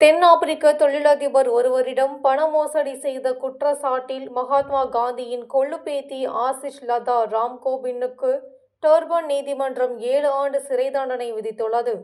தென்னாப்பிரிக்க தொழிலதிபர் ஒருவரிடம் பண மோசடி செய்த குற்றச்சாட்டில் மகாத்மா காந்தியின் கொள்ளுப்பேத்தி ஆசிஷ் லதா ராம்கோபின்னுக்கு டர்பன் நீதிமன்றம் ஏழு ஆண்டு சிறை தண்டனை விதித்துள்ளது.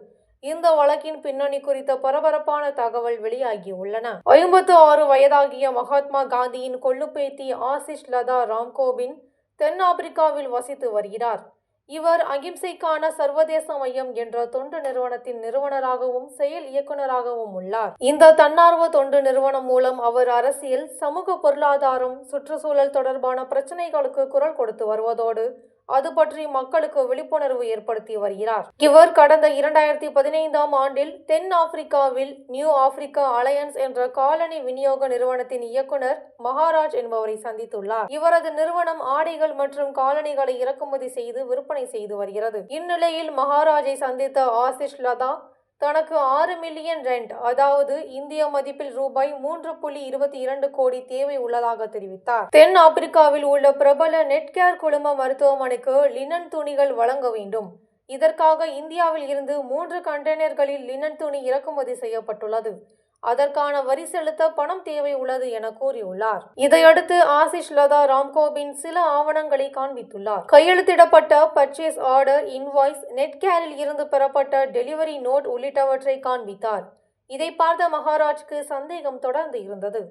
இந்த வழக்கின் பின்னணி குறித்த பரபரப்பான தகவல் வெளியாகியுள்ளன. ஐம்பத்து ஆறு வயதாகிய மகாத்மா காந்தியின் கொள்ளுப்பேத்தி ஆசிஷ் லதா ராம்கோபின் தென்னாப்பிரிக்காவில் வசித்து வருகிறார். இவர் அகிம்சைக்கான சர்வதேச மையம் என்ற தொண்டு நிறுவனத்தின் நிறுவனராகவும் செயல் இயக்குனராகவும் உள்ளார். இந்த தன்னார்வ தொண்டு நிறுவனம் மூலம் அவர் அரசியல் சமூக பொருளாதாரம் சுற்றுச்சூழல் தொடர்பான பிரச்சனைகளுக்கு குரல் கொடுத்து வருவதோடு அது பற்றி மக்களுக்கு விழிப்புணர்வு ஏற்படுத்தி வருகிறார். இவர் கடந்த இரண்டாயிரத்தி பதினைந்தாம் ஆண்டில் தென் ஆப்பிரிக்காவில் நியூ ஆப்பிரிக்கா அலையன்ஸ் என்ற காலனி விநியோக நிறுவனத்தின் இயக்குனர் மகாராஜ் என்பவரை சந்தித்துள்ளார். இவரது நிறுவனம் ஆடைகள் மற்றும் காலணிகளை இறக்குமதி செய்து விற்பனை செய்து வருகிறது. இந்நிலையில் மகாராஜை சந்தித்த ஆசிஷ் லதா தனக்கு ஆறு மில்லியன் ரெண்ட் அதாவது இந்திய மதிப்பில் ரூபாய் மூன்று புள்ளி இருபத்தி இரண்டு கோடி தேவை உள்ளதாக தெரிவித்தார். தென் ஆப்பிரிக்காவில் உள்ள பிரபல நெட்கேர் குழும மருத்துவமனைக்கு லினன் துணிகள் வழங்க வேண்டும். இதற்காக இந்தியாவில் இருந்து மூன்று கண்டெய்னர்களில் லினன் துணி இறக்குமதி செய்யப்பட்டுள்ளது. அதற்கான வரி செலுத்த பணம் தேவை உள்ளது என கூறியுள்ளார். இதையடுத்து ஆசிஷ் லதா ராம்கோபின் சில ஆவணங்களை காண்பித்துள்ளார். கையெழுத்திடப்பட்ட பர்ச்சேஸ் ஆர்டர் இன்வாய்ஸ் நெட்கேரில் இருந்து பெறப்பட்ட டெலிவரி நோட் உள்ளிட்டவற்றை காண்பித்தார். இதை பார்த்த மகாராஜ்க்கு சந்தேகம் தொடர்ந்து இருந்தது.